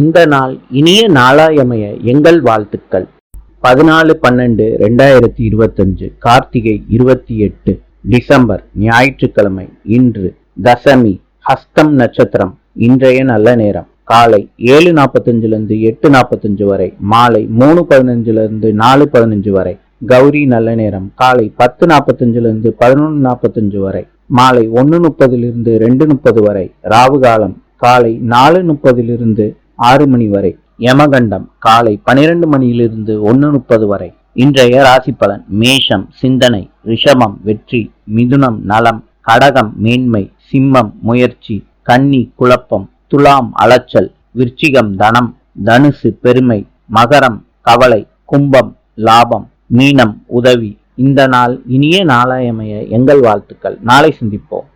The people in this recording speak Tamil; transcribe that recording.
இந்த நாள் இனிய நாளாயமைய எங்கள் வாழ்த்துக்கள். பதினாலு பன்னெண்டு ரெண்டாயிரத்தி இருபத்தஞ்சு கார்த்திகை இருபத்தி எட்டு டிசம்பர் ஞாயிற்றுக்கிழமை இன்று தசமி ஹஸ்தம் நட்சத்திரம் இன்றைய நல்ல நேரம். காலை ஏழு நாற்பத்தஞ்சிலிருந்து எட்டு நாற்பத்தஞ்சு வரை மாலை மூணு பதினஞ்சுலிருந்து நாலு பதினஞ்சு வரை கௌரி நல்ல நேரம். காலை பத்து நாற்பத்தஞ்சிலிருந்து பதினொன்று நாற்பத்தஞ்சு வரை மாலை ஒன்று முப்பதிலிருந்து ரெண்டு முப்பது வரை ராவு காலம் காலை நாலு முப்பதிலிருந்து ஆறு மணி வரை. யமகண்டம் காலை பனிரெண்டு மணியிலிருந்து ஒன்று முப்பது வரை. இன்றைய ராசி பலன் மேஷம் சிந்தனை ரிஷபம் வெற்றி மிதுனம் நலம் கடகம் மேன்மை சிம்மம் முயற்சி கன்னி குழப்பம் துலாம் அலைச்சல் விருச்சிகம் தனம் தனுசு பெருமை மகரம் கவலை கும்பம் லாபம் மீனம் உதவி. இந்த நாள் இனிய நாளாயமைய எங்கள் வாழ்த்துக்கள். நாளை சந்திப்போம்.